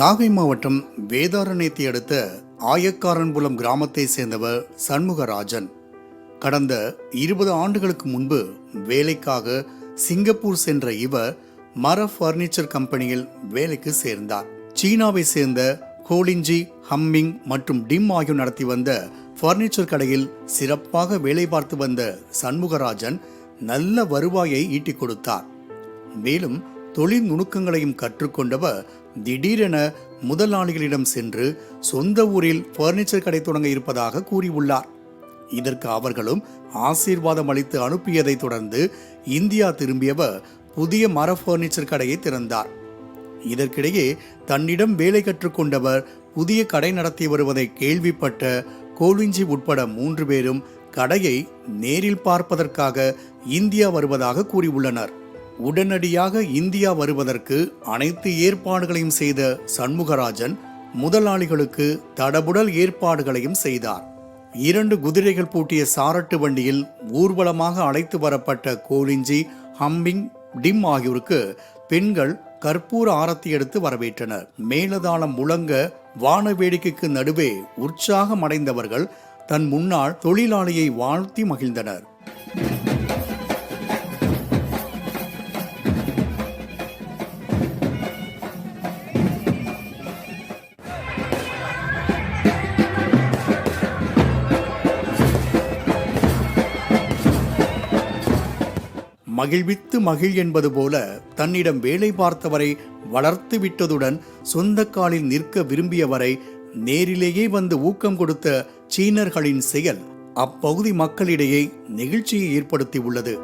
நாகை மாவட்டம் வேதாரண்யத்தை அடுத்த ஆயக்காரன்புலம் கிராமத்தை சேர்ந்தவர் சண்முகராஜன். கடந்த இருபது ஆண்டுகளுக்கு முன்பு வேலைக்காக சிங்கப்பூர் சென்ற இவர் மர ஃபர்னிச்சர் கம்பெனியில் வேலைக்கு சேர்ந்தார். சீனாவை சேர்ந்த கோலிஞ்சி ஹம்மிங் மற்றும் டிம் ஆகியோர் நடத்தி வந்த ஃபர்னிச்சர் கடையில் சிறப்பாக வேலை பார்த்து வந்த சண்முகராஜன் நல்ல வருவாயை ஈட்டிக் கொடுத்தார். மேலும் தொழில் நுணுக்கங்களையும் கற்றுக்கொண்டவர் திடீரென முதலாளிகளிடம் சென்று சொந்த ஊரில் பர்னிச்சர் கடை தொடங்க இருப்பதாக கூறியுள்ளார். இதற்கு அவர்களும் ஆசீர்வாதம் அளித்து அனுப்பியதைத் தொடர்ந்து இந்தியா திரும்பியவர் புதிய மர பர்னிச்சர் கடையை திறந்தார். இதற்கிடையே தன்னிடம் வேலை கற்றுக்கொண்டவர் புதிய கடை நடத்தி வருவதை கேள்விப்பட்ட கோவிஞ்சி உட்பட மூன்று பேரும் கடையை நேரில் பார்ப்பதற்காக இந்தியா வருவதாக கூறியுள்ளனர். உடனடியாக இந்தியா வருவதற்கு அனைத்து ஏற்பாடுகளையும் செய்த சண்முகராஜன் முதலாளிகளுக்கு தடபுடல் ஏற்பாடுகளையும் செய்தார். இரண்டு குதிரைகள் பூட்டிய சாரட்டு வண்டியில் ஊர்வலமாக அழைத்து வரப்பட்ட கோலிஞ்சி ஹம்பிங் டிம் ஆகியோருக்கு பெண்கள் கற்பூர ஆரத்தி எடுத்து வரவேற்றனர். மேலதாளம் முழங்க வான வேடிக்கைக்கு நடுவே உற்சாகம் அடைந்தவர்கள் தன் முன்னாள் தொழிலாளியை வாழ்த்தி மகிழ்ந்தனர். மகிழ்வித்து மகிழ் என்பது போல தன்னிடம் வேலை பார்த்தவரை வளர்த்து விட்டதுடன் சொந்த காலில் நிற்க விரும்பியவரை நேரிலேயே வந்து ஊக்கம் கொடுத்த சீனர்களின் செயல் அப்பகுதி மக்களிடையே நெகிழ்ச்சியை ஏற்படுத்தி உள்ளது